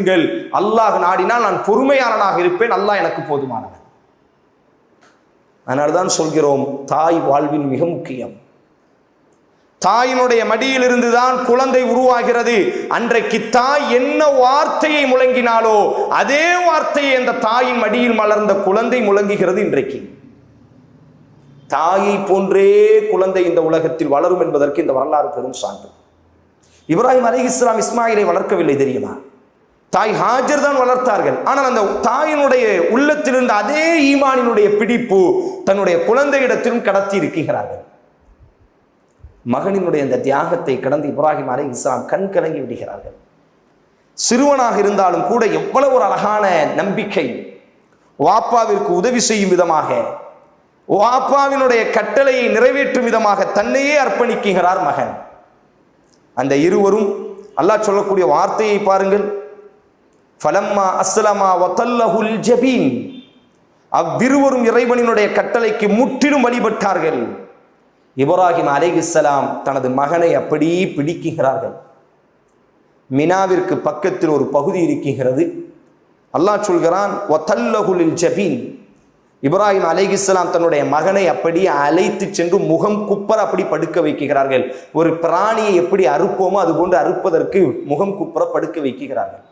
நீங்கள் அல்லாஹ் நாடினால் நான் பொறுமையாளனாக இருப்பேன். அல்லாஹ் எனக்கு போதுமானவன் அதனால்தான் சொல்கிறோம் தாய் வாழ்வின் மிக முக்கியம். தாயினுடைய மடியிலிருந்து தான் குழந்தை உருவாகிறது. அன்றைக்கு தாய் என்ன வார்த்தையை முழங்கினாலோ அதே வார்த்தையை அந்த தாயின் மடியில் மலர்ந்த குழந்தை முழங்குகிறது இன்றைக்கு. தாயை போன்றே குழந்தை இந்த உலகத்தில் வளரும் என்பதற்கு இந்த வரலாறு பெரும் சான்று. இப்ராஹிம் அலி இஸ்லாம் இஸ்மாயிலை வளர்க்கவில்லை தெரியுமா? தாய் ஹாஜர் தான் வளர்த்தார்கள். ஆனால் அந்த தாயினுடைய உள்ளத்திலிருந்து அதே ஈமானினுடைய பிடிப்பு தன்னுடைய குழந்தையிடத்திலும் கடத்தி இருக்கிறார்கள். மகனினுடைய அந்த தியாகத்தை கடந்து இப்ராஹிம் அலை இஸ்லாம் கண் கலங்கி விடுகிறார்கள். சிறுவனாக இருந்தாலும் கூட எவ்வளவு ஒரு அழகான நம்பிக்கை. வாப்பாவிற்கு உதவி செய்யும் விதமாக வாப்பாவினுடைய கட்டளையை நிறைவேற்றும் விதமாக தன்னையே அர்ப்பணிக்குகிறார் மகன். அந்த இருவரும் அல்லாஹ் சொல்லக்கூடிய வார்த்தையை பாருங்கள். ஃபலம்மா அஸ்லமா வத்தல்லஹுல் ஜபீன். அவ்விருவரும் இறைவனினுடைய கட்டளைக்கு முற்றிலும் வழிபட்டார்கள். இப்ராஹிம் அலைஹிஸ்ஸலாம் தனது மகனை அப்படியே பிடிக்குகிறார்கள். மினாவிற்கு பக்கத்தில் ஒரு பகுதி இருக்கிறது. அல்லாஹ் சொல்கிறான் ஒத்தல்லகுலில் ஜபீன். இப்ராஹிம் அலைஹிஸ்ஸலாம் தன்னுடைய மகனை அப்படியே அழைத்து சென்று முகம் குப்பர அப்படி படுக்க வைக்கிறார்கள். ஒரு பிராணியை எப்படி அறுப்போமோ அது போன்று அறுப்பதற்கு முகம் குப்பர படுக்க வைக்கிறார்கள்.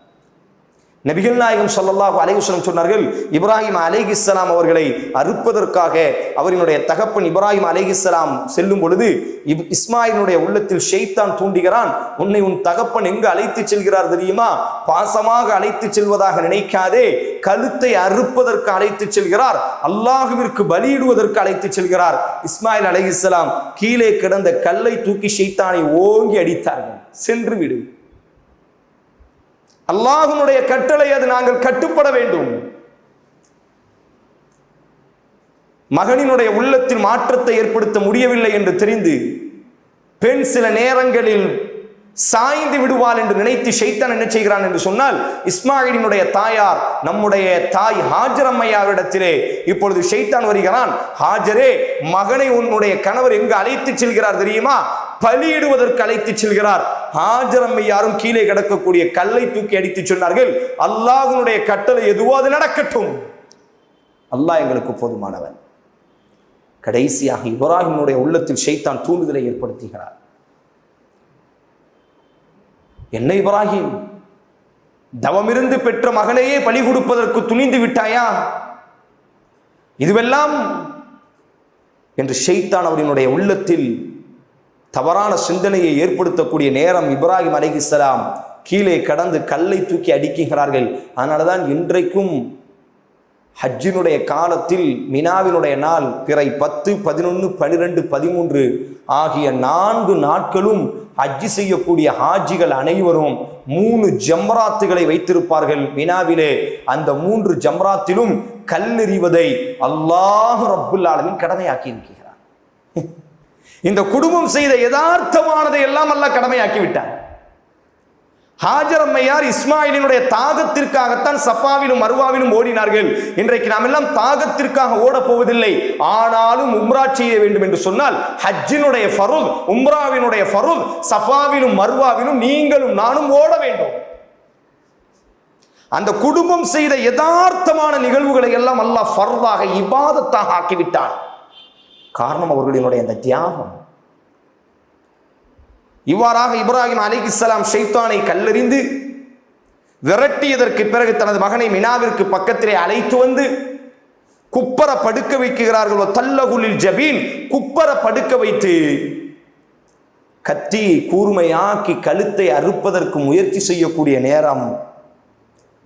நபிகள் நாயகம் சொல்லல்லாஹு அலைகுஸ்லம் சொன்னார்கள் இப்ராஹிம் அலைகிஸ்லாம் அவர்களை அறுப்பதற்காக அவரினுடைய தகப்பன் இப்ராஹிம் அலைஹிஸ்ஸலாம் செல்லும் பொழுது இப் இஸ்மாயிலுடைய உள்ளத்தில் ஷெய்தான் தூண்டுகிறான். உன்னை உன் தகப்பன் எங்கு அழைத்து செல்கிறார் தெரியுமா? பாசமாக அழைத்து செல்வதாக நினைக்காதே. கழுத்தை அறுப்பதற்கு அழைத்து செல்கிறார். அல்லாஹுவிற்கு பலியிடுவதற்கு அழைத்து செல்கிறார். இஸ்மாயில் அலைகிஸ்லாம் கீழே கிடந்த கல்லை தூக்கி ஷெய்தானை ஓங்கி அடித்தார்கள். சென்று விடு. அல்லாஹனுடைய கட்டளை அது நாங்கள் கட்டுப்பட வேண்டும். மகனினுடைய உள்ளத்தில் மாற்றத்தை ஏற்படுத்த முடியவில்லை என்று தெரிந்து பெண் சில நேரங்களில் சாய்ந்து விடுவாள் என்று நினைத்து ஷைத்தான் என்ன செய்கிறான் என்று சொன்னால் இஸ்மாயிலினுடைய தாயார் நம்முடைய தாய் ஹாஜர் அம்மையாரிடத்திலே இப்பொழுது ஷைத்தான் வருகிறான். ஹாஜரே மகனை உன்னுடைய கணவர் எங்கு அழைத்து செல்கிறார் தெரியுமா? பலியிடுவதற்கு அழைத்து செல்கிறார். ஹாஜர் அம்மையாரும் கீழே கிடக்கக்கூடிய கல்லை தூக்கி அடித்து சொன்னார்கள். அல்லாஹனுடைய கட்டளை எதுவோ அது நடக்கட்டும். அல்லாஹ் எங்களுக்கு போதுமானவன். கடைசியாக இப்ராஹிமுடைய உள்ளத்தில் ஷைத்தான் தூண்டுதலை ஏற்படுத்துகிறார். என்ன இப்ராஹிம்? தவமிருந்து பெற்ற மகனையே பலி கொடுப்பதற்கு துணிந்து விட்டாயா? இதுவெல்லாம் என்று ஷெய்தான் அவரினுடைய உள்ளத்தில் தவறான சிந்தனையை ஏற்படுத்தக்கூடிய நேரம் இப்ராஹிம் அலைஹிஸ்ஸலாம் கீழே கடந்து கல்லை தூக்கி அடிக்குகிறார்கள் அதனால தான் இன்றைக்கும் ஹஜ்ஜினுடைய காலத்தில் மினாவினுடைய நாள் பிறை பத்து பதினொன்று பனிரெண்டு பதிமூன்று ஆகிய நான்கு நாட்களும் ஹஜ்ஜி செய்யக்கூடிய ஹாஜிகள் அனைவரும் மூணு ஜம்ராத்துகளை வைத்திருப்பார்கள். மினாவிலே அந்த மூன்று ஜம்ராத்திலும் கல்லெறிவதை அல்லாஹ் ரப்புல் கடமையாக்கி இருக்கிறார் இந்த குடும்பம் செய்த யதார்த்தமானதை எல்லாம் அல்லாஹ் கடமையாக்கி விட்டார் ஹாஜர் அம்மையார் இஸ்மாயிலினுடைய தாகத்திற்காகத்தான் சஃபாவிலும் மருவாவிலும் ஓடினார்கள். இன்றைக்கு நாம் எல்லாம் தாகத்திற்காக ஓடப் போவதில்லை. ஆனாலும் உம்ரா செய்ய வேண்டும் என்று சொன்னால் ஹஜ்ஜினுடைய ஃபருத் உம்ராவினுடைய ஃபருத் சஃபாவிலும் மருவாவிலும் நீங்களும் நானும் ஓட வேண்டும். அந்த குடும்பம் செய்த யதார்த்தமான நிகழ்வுகளை எல்லாம் அல்லாஹ் ஃபர்வாக இபாதத்தாக ஆக்கிவிட்டான் காரணம் அவர்களினுடைய அந்த தியாகம். இவ்வாறாக இப்ராஹிம் அலிகிஸ்லாம் ஷெய்தானை கல்லறிந்து விரட்டியதற்கு பிறகு தனது மகனை மினாவிற்கு பக்கத்திலே அழைத்து வந்து குப்பர படுக்க வைக்கிறார்களோ. தல்லகுலில் ஜபீன். குப்பர படுக்க வைத்து கத்தி கூர்மையாக்கி கழுத்தை அறுப்பதற்கு முயற்சி செய்யக்கூடிய நேரம்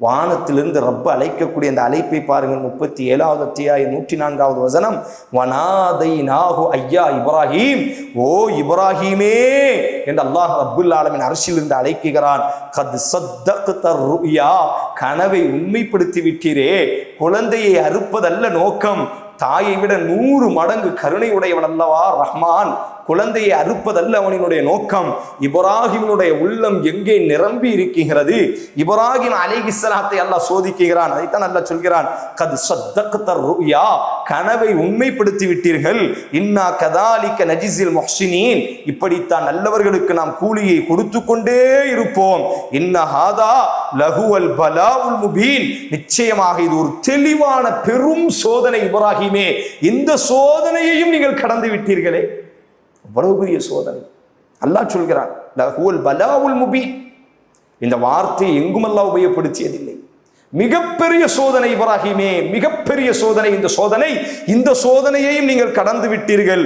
வானத்திலிருந்து ரப்ப அழைக்கக்கூடிய அந்த அழைப்பை பாருங்கள். முப்பத்தி ஏழாவது அத்தியாயம் நூற்றி நான்காவது வசனம். வனாதை நாகு ஐயா இப்ராஹிம். ஓ இப்ராஹிமே! என்று அல்லாஹ் ரப்புல் ஆலமின் அரசிலிருந்து அழைக்குகிறான் கத் சத்தக்த ருயா. கனவை உண்மைப்படுத்தி விட்டீரே குழந்தையை அறுப்பதல்ல நோக்கம். தாயை விட நூறு மடங்கு கருணை உடையவன் அல்லவா? ரஹ்மான். குழந்தையை அறுப்பதல்ல அவனினுடைய நோக்கம். இப்ராஹிமினுடைய உள்ளம் எங்கே நிரம்பி இருக்கிறது இப்ராஹிம் அலைஹிஸ்ஸலாத்தை அல்லாஹ் சோதிக்கிறான். அதைத்தான் அல்லாஹ் சொல்கிறான். கது சத்தக்கத்த ருயா. கனவை உண்மைப்படுத்தி விட்டீர்கள். இன்னா கதாலிக்க நஜிசில் மொஹ்சினின். இப்படித்தான் நல்லவர்களுக்கு நாம் கூலியை கொடுத்து கொண்டே இருப்போம். இன்ன ஹாதா லகுவல் பலாவுல் முபீன். நிச்சயமாக இது ஒரு தெளிவான பெரும் சோதனை இப்ராஹிமே. இந்த சோதனையையும் நீங்கள் கடந்து விட்டீர்களே. அவ்வளவு பெரிய சோதனை. அல்லாஹ் சொல்கிறான் லகுவல் பலாவுல் முபி இந்த வார்த்தையை எங்கும் அல்லாஹ் உபயோகப்படுத்தியதில்லை. மிகப்பெரிய சோதனை இப்ராஹிமே மிகப்பெரிய சோதனை. இந்த சோதனை இந்த சோதனையையும் நீங்கள் கடந்து விட்டீர்கள்.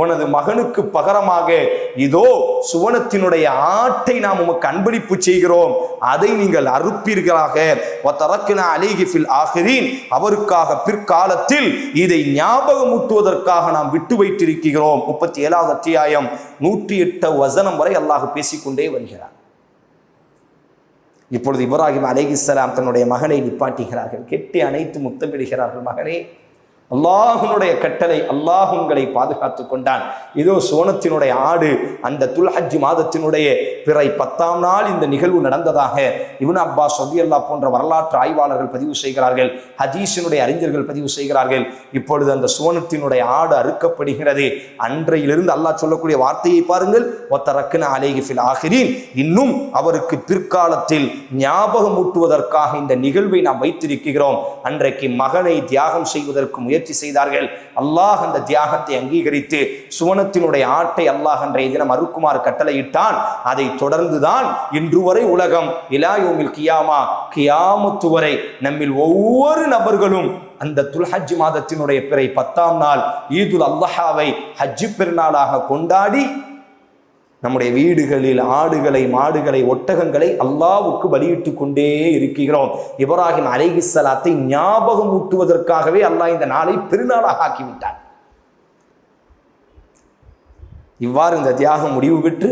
உனது மகனுக்கு பகரமாக இதோ சுவனத்தினுடைய ஆட்டை நாம் உமக்கு அன்பளிப்பு செய்கிறோம். அதை நீங்கள் அறுப்பீர்களாக. வதரக்னா அலைஹி ஃபில் ஆகிரீன் அவருக்காக பிற்காலத்தில் இதை ஞாபகமூட்டுவதற்காக நாம் விட்டு வைத்திருக்கிறோம். முப்பத்தி ஏழாவது அத்தியாயம் நூற்றி எட்டு வசனம் வரை அல்லாஹ் பேசிக்கொண்டே வருகிறார் இப்பொழுது இப்ராஹிம் அலேஹிஸ்லாம் தன்னுடைய மகனை நிப்பாட்டுகிறார்கள். கெட்டி அனைத்து முத்தமிடுகிறார்கள். மகனே அல்லாஹுனுடைய கட்டளை அல்லாஹ் உங்களை பாதுகாத்து கொண்டான். இதோ சோனத்தினுடைய ஆடு அந்த துல்ஹஜ் மாதத்தினுடைய பிறை பத்தாம் நாள் இந்த நிகழ்வு நடந்ததாக இவன் அப்பாஸ் அல்லா போன்ற வரலாற்று ஆய்வாளர்கள் பதிவு செய்கிறார்கள் ஹதீஸினுடைய அறிஞர்கள் பதிவு செய்கிறார்கள். இப்பொழுது அந்த சோனத்தினுடைய ஆடு அறுக்கப்படுகிறது. அன்றையிலிருந்து அல்லாஹ் சொல்லக்கூடிய வார்த்தையை பாருங்கள் ஒத்தரக்குன அலேஹிஃபில் ஆகிரீன். இன்னும் அவருக்கு பிற்காலத்தில் ஞாபகம் ஊட்டுவதற்காக இந்த நிகழ்வை நாம் வைத்திருக்கிறோம். அன்றைக்கு மகனை தியாகம் செய்வதற்கு முயற்சி செய்தார்கள். அல்லாஹ் அந்த தியாகத்தை அங்கீகரித்து சுவனத்தினுடைய ஆட்டை அல்லாஹ் அன்றைய தினம் அறுக்குமாறு கட்டளையிட்டான். அதை தொடர்ந்துதான் இன்று வரை உலகம் இலாயோமில் கியாமா கியாமத்து வரை நம்மில் ஒவ்வொரு நபர்களும் அந்த துல்ஹஜ் மாதத்தினுடைய பிறை பத்தாம் நாள் ஈதுல் அல்லஹாவை ஹஜ்ஜு பெருநாளாக கொண்டாடி நம்முடைய வீடுகளில் ஆடுகளை மாடுகளை ஒட்டகங்களை அல்லாவுக்கு பலியிட்டு கொண்டே இருக்கிறோம். இப்ராஹிம் அலைகிசலாத்தை ஞாபகம் ஊட்டுவதற்காகவே அல்லாஹ் இந்த நாளை பெருநாளாக ஆக்கிவிட்டார் இவ்வாறு இந்த தியாகம் முடிவு பெற்று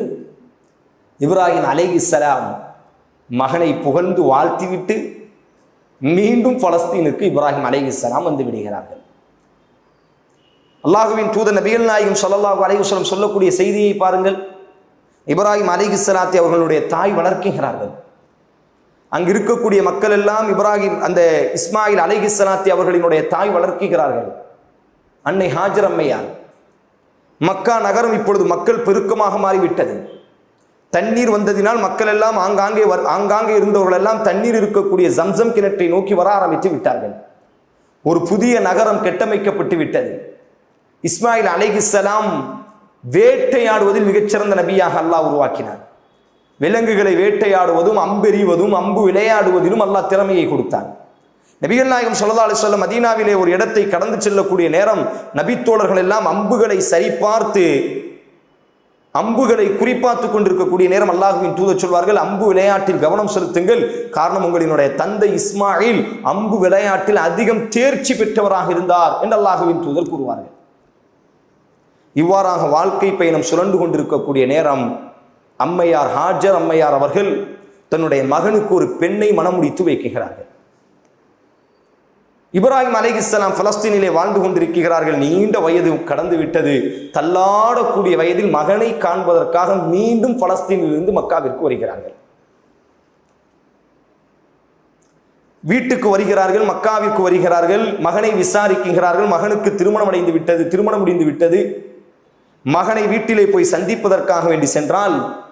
இப்ராஹிம் அலைகிசலாம் மகனை புகழ்ந்து வாழ்த்திவிட்டு மீண்டும் பலஸ்தீனுக்கு இப்ராஹிம் அலைகிசலாம் வந்து விடுகிறார்கள். அல்லாஹுவின் தூத நபிகள் நாயகம் சொல்லல்லாஹு அலைஹி சொல்லக்கூடிய செய்தியை பாருங்கள். இப்ராஹிம் அலிஹிஸ்லாத்தை அவர்களுடைய தாய் வளர்க்குகிறார்கள் அங்கு இருக்கக்கூடிய மக்கள் எல்லாம் இப்ராஹிம் அந்த இஸ்மாயில் அலிஹிஸ்லாத்தி அவர்களினுடைய தாய் வளர்க்குகிறார்கள் அன்னை ஹாஜர் அம்மையார். மக்கா நகரம் இப்பொழுது மக்கள் பெருக்கமாக மாறிவிட்டது. தண்ணீர் வந்ததினால் மக்கள் எல்லாம் ஆங்காங்கே வர் ஆங்காங்கே இருந்தவர்கள் எல்லாம் தண்ணீர் இருக்கக்கூடிய ஜம்சம் கிணற்றை நோக்கி வர ஆரம்பித்து விட்டார்கள். ஒரு புதிய நகரம் கட்டமைக்கப்பட்டு விட்டது. இஸ்மாயில் அலைகிஸ்லாம் வேட்டையாடுவதில் மிகச்சிறந்த நபியாக அல்லாஹ் உருவாக்கினார். விலங்குகளை வேட்டையாடுவதும் அம்பெறிவதும் அம்பு விளையாடுவதிலும் அல்லாஹ் திறமையை கொடுத்தான். நபிகள் நாயகம் சொல்லதால சொல்ல மதீனாவிலே ஒரு இடத்தை கடந்து செல்லக்கூடிய நேரம் நபித்தோழர்கள் எல்லாம் அம்புகளை சரிபார்த்து அம்புகளை குறிப்பாத்து கொண்டிருக்கக்கூடிய நேரம் அல்லாஹுவின் தூதர் சொல்வார்கள் அம்பு விளையாட்டில் கவனம் செலுத்துங்கள். காரணம் உங்களினுடைய தந்தை இஸ்மாயில் அம்பு விளையாட்டில் அதிகம் தேர்ச்சி பெற்றவராக இருந்தார் என்று அல்லாஹுவின் தூதர் கூறுவார்கள். இவ்வாறாக வாழ்க்கை பயணம் சுரண்டு கொண்டிருக்கக்கூடிய நேரம் அம்மையார் ஹாஜர் அம்மையார் அவர்கள் தன்னுடைய மகனுக்கு ஒரு பெண்ணை மனமுடித்து வைக்கிறார்கள். இப்ராஹிம் அலைகிஸ்லாம் பலஸ்தீனிலே வாழ்ந்து கொண்டிருக்கிறார்கள். நீண்ட வயது கடந்து விட்டது. தள்ளாடக்கூடிய வயதில் மகனை காண்பதற்காக மீண்டும் பலஸ்தீனிலிருந்து மக்காவிற்கு வருகிறார்கள். வீட்டுக்கு வருகிறார்கள் மக்காவிற்கு வருகிறார்கள் மகனை விசாரிக்கிறார்கள் மகனுக்கு திருமணம் அடைந்து விட்டது திருமணம் முடிந்து விட்டது. மகனை வீட்டிலே போய் சந்திப்பதற்காக வேண்டி சென்றால்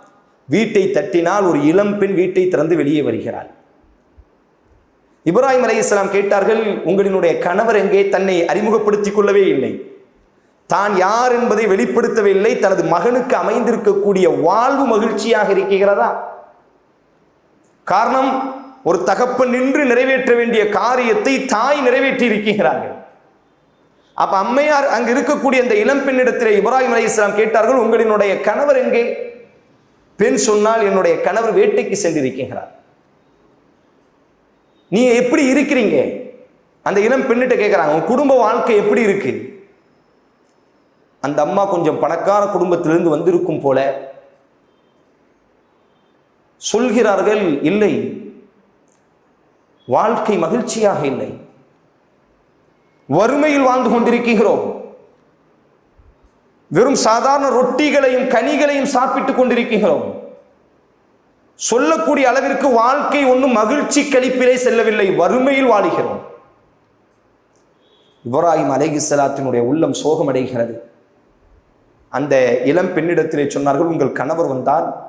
வீட்டை தட்டினால் ஒரு இளம் பெண் வீட்டை திறந்து வெளியே வருகிறாள். இப்ராஹிம் அலி இஸ்லாம் கேட்டார்கள் உங்களினுடைய கணவர் எங்கே? தன்னை அறிமுகப்படுத்திக் கொள்ளவே இல்லை. தான் யார் என்பதை வெளிப்படுத்தவே இல்லை. தனது மகனுக்கு அமைந்திருக்கக்கூடிய வாழ்வு மகிழ்ச்சியாக இருக்கிறதா? காரணம் ஒரு தகப்பன் நின்று நிறைவேற்ற வேண்டிய காரியத்தை தாய் நிறைவேற்றி இருக்கிறார்கள் அப்ப அம்மையார் அங்கு இருக்கக்கூடிய அந்த இளம் பெண்ணிடத்தில் இப்ராஹிம் அலி இஸ்லாம் கேட்டார்கள் உங்களினுடைய கணவர் எங்கே? பெண் சொன்னால் என்னுடைய கணவர் வேட்டைக்கு சென்றிருக்கிறார். நீ எப்படி இருக்கிறீங்க? அந்த இளம் பெண்ணிட்ட கேட்குறாங்க உன் குடும்ப வாழ்க்கை எப்படி இருக்கு? அந்த அம்மா கொஞ்சம் பணக்கார குடும்பத்திலிருந்து வந்திருக்கும் போல. சொல்கிறார்கள் இல்லை. வாழ்க்கை மகிழ்ச்சியாக இல்லை. வறுமையில் வாழ்ந்து கொண்டிருக்கிறோம். வெறும் சாதாரண ரொட்டிகளையும் கனிகளையும் சாப்பிட்டுக் கொண்டிருக்கிறோம். சொல்லக்கூடிய அளவிற்கு வாழ்க்கை ஒன்றும் மகிழ்ச்சி கழிப்பிலே செல்லவில்லை வறுமையில் வாழுகிறோம். இப்ராஹிம் அலைகிசலாத்தினுடைய உள்ளம் சோகமடைகிறது. அந்த இளம் பெண்ணிடத்திலே சொன்னார்கள் உங்கள் கணவர் வந்தால்